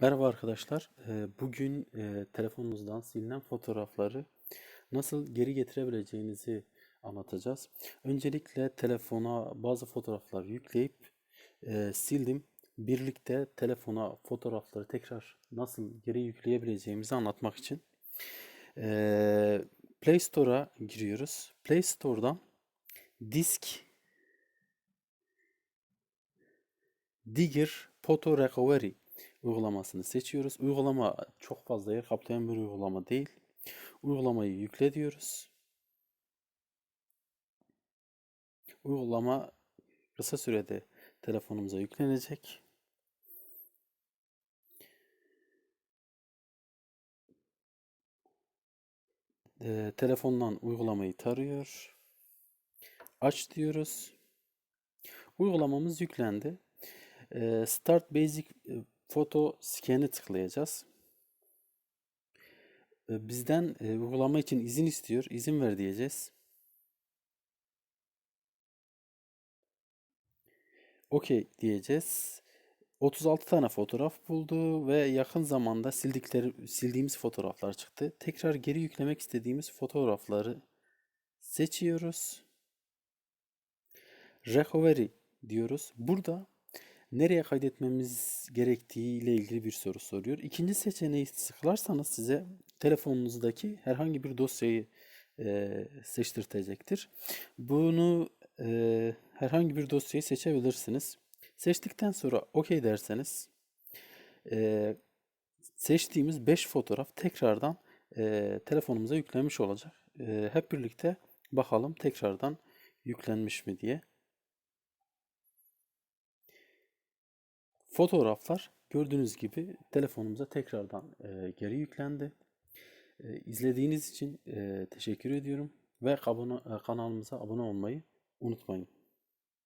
Merhaba arkadaşlar. Ee, Bugün e, telefonunuzdan silinen fotoğrafları nasıl geri getirebileceğinizi anlatacağız. Öncelikle telefona bazı fotoğraflar yükleyip e, sildim. Birlikte telefona fotoğrafları tekrar nasıl geri yükleyebileceğimizi anlatmak için. e, Play Store'a giriyoruz. Play Store'dan disk Digger Photo Recovery uygulamasını seçiyoruz. Uygulama çok fazla yer kaplayan bir uygulama değil. Uygulamayı yükle diyoruz. Uygulama kısa sürede telefonumuza yüklenecek. Ee, telefondan uygulamayı tarıyor. Aç diyoruz. Uygulamamız yüklendi. Ee, Start Basic Photo Scan'e tıklayacağız. Ee, Bizden e, uygulama için izin istiyor. İzin ver diyeceğiz. Okey diyeceğiz. 36 tane fotoğraf buldu ve yakın zamanda sildikleri sildiğimiz fotoğraflar çıktı. Tekrar geri yüklemek istediğimiz fotoğrafları seçiyoruz. Recovery diyoruz. Burada nereye kaydetmemiz gerektiği ile ilgili bir soru soruyor. İkinci seçeneği tıklarsanız size telefonunuzdaki herhangi bir dosyayı e, seçtirtecektir. Bunu e, herhangi bir dosyayı seçebilirsiniz. Seçtikten sonra OK derseniz e, seçtiğimiz 5 fotoğraf tekrardan e, telefonumuza yüklenmiş olacak. E, hep birlikte bakalım tekrardan yüklenmiş mi diye. Fotoğraflar gördüğünüz gibi telefonumuza tekrardan e, geri yüklendi. E, izlediğiniz için e, teşekkür ediyorum ve abone, e, kanalımıza abone olmayı unutmayın.